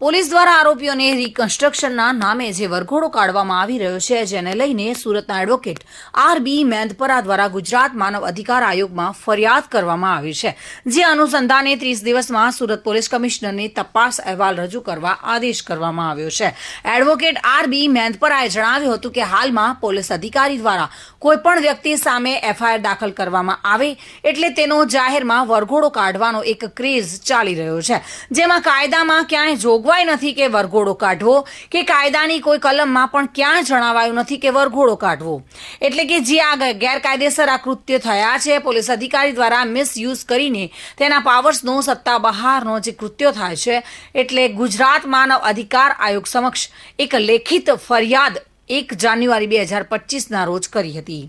Police દ્વારા આરોપીઓને રિકન્સ્ટ્રક્શનના નામે જે વરઘોડો કાઢવામાં આવી રહ્યો છે, જેને લઈને સુરતના એડવોકેટ આર બી મેંદપરા દ્વારા ગુજરાત માનવ અધિકાર આયોગમાં ફરિયાદ કરવામાં આવી છે, જે અનુસંધાને ત્રીસ દિવસમાં સુરત પોલીસ કમિશનરને તપાસ અહેવાલ રજૂ કરવા આદેશ કરવામાં આવ્યો છે. એડવોકેટ આર બી મેંદપરાએ જણાવ્યું હતું કે હાલમાં પોલીસ અધિકારી દ્વારા કોઈપણ વ્યક્તિ સામે એફઆઈઆર દાખલ કરવામાં આવે એટલે તેનો જાહેરમાં વરઘોડો કાઢવાનો એક ક્રેઝ ચાલી રહ્યો છે. જેમાં કાયદામાં ક્યાંય જોગવાઈ નથી કે વરઘોડો કાઢવો, કે કાયદાની કોઈ કલમમાં પણ ક્યાંય જણાવાયું નથી કે વરઘોડો કાઢવો. એટલે કે જે આ ગેરકાયદેસર આ કૃત્ય થયા છે, પોલીસ અધિકારી દ્વારા મિસયુઝ કરીને તેના પાવર્સનો સત્તા બહારનો જે કૃત્યો થાય છે, એટલે ગુજરાત માનવ અધિકાર આયોગ સમક્ષ એક લેખિત ફરિયાદ એક જાન્યુઆરી બે હજાર પચીસના રોજ કરી હતી.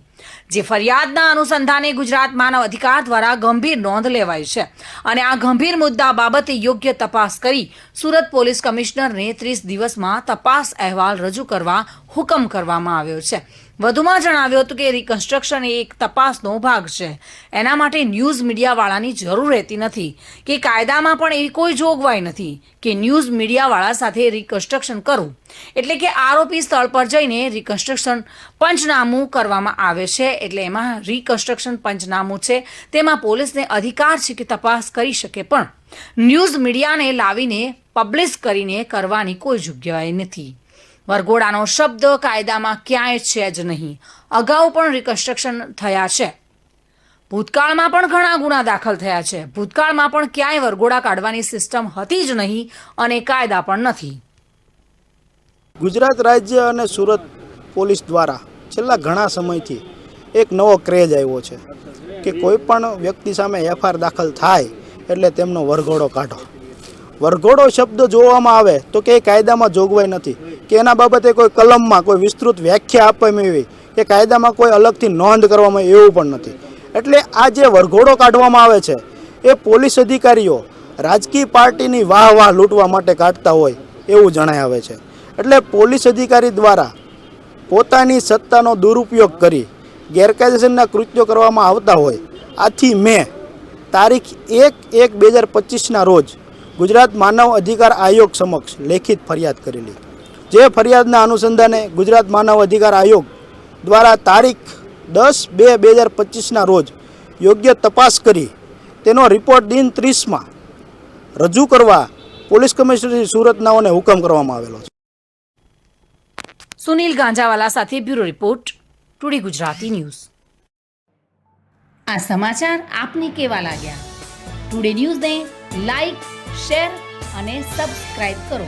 જે ફરિયાદના અનુસંધાને ગુજરાત માનવ અધિકાર દ્વારા ગંભીર નોંધ લેવાઈ છે. અને આ ગંભીર મુદ્દા બાબતે યોગ્ય તપાસ કરી સુરત પોલીસ કમિશનરને ત્રીસ દિવસમાં તપાસ અહેવાલ રજૂ કરવા હુકમ કરવામાં આવ્યો છે. વધુમાં જણાવ્યું હતું કે રિકન્સ્ટ્રક્શન એ એક તપાસનો ભાગ છે. એના માટે ન્યૂઝ મીડિયાવાળાની જરૂર રહેતી નથી કે કાયદામાં પણ એવી કોઈ જોગવાઈ નથી કે ન્યૂઝ મીડિયાવાળા સાથે રિકન્સ્ટ્રક્શન કરવું એટલે કે આરોપી સ્થળ પર જઈને રિકન્સ્ટ્રક્શન પંચનામું કરવામાં આવે છે એટલે એમાં રિકન્સ્ટ્રક્શન પંચનામું છે. તેમાં પોલીસને અધિકાર છે કે તપાસ કરી શકે પણ ન્યૂઝ મીડિયાને લાવીને પબ્લિશ કરીને કરવાની કોઈ જગ્યાએ નથી. વરઘોડાનો શબ્દ કાયદામાં ક્યાંય છે જ નહીં. અગાઉ પણ રિકન્સ્ટ્રક્શન થયા છે. ભૂતકાળમાં પણ ઘણા ગુના દાખલ થયા છે. ભૂતકાળમાં પણ ક્યાંય વરઘોડા કાઢવાની સિસ્ટમ હતી જ નહીં અને કાયદા પણ નથી. ગુજરાત રાજ્ય અને સુરત પોલીસ દ્વારા છેલ્લા ઘણા સમયથી એક નવો ક્રેઝ આવ્યો છે કે કોઈ પણ વ્યક્તિ સામે એફઆઈઆર દાખલ થાય એટલે તેમનો વરઘોડો કાઢો. વરઘોડો શબ્દ જોવામાં આવે તો કે એ કાયદામાં જોગવાઈ નથી, કે એના બાબતે કોઈ કલમમાં કોઈ વિસ્તૃત વ્યાખ્યા આપવામાં આવી, કે કાયદામાં કોઈ અલગથી નોંધ કરવામાં એવું પણ નથી. એટલે આ જે વરઘોડો કાઢવામાં આવે છે, એ પોલીસ અધિકારીઓ રાજકીય પાર્ટીની વાહ વાહ લૂંટવા માટે કાઢતા હોય એવું જણાય આવે છે. એટલે પોલીસ અધિકારી દ્વારા પોતાની સત્તાનો દુરુપયોગ કરી ગેરકાયદેસરના કૃત્યો કરવામાં આવતા હોય. આથી મેં તારીખ એક એક બે હજાર પચીસના રોજ ગુજરાત માનવ અધિકાર આયોગ સમક્ષ લેખિત ફરિયાદ કરેલી. જે ફરિયાદના અનુસંધાને ગુજરાત માનવ અધિકાર આયોગ દ્વારા તારીખ દસ બે બે હજાર પચીસના રોજ યોગ્ય તપાસ કરી તેનો રિપોર્ટ દિન ત્રીસમાં રજૂ કરવા પોલીસ કમિશનર સુરતનાઓને હુકમ કરવામાં આવેલો છે. સુનિલ ગાંજાવાલા સાથે bureau report. Today Gujarati news. આ સમાચાર આપને કેવા લાગ્યા? ટુડે ન્યૂઝને લાઈક, શેર અને સબસ્ક્રાઇબ કરો.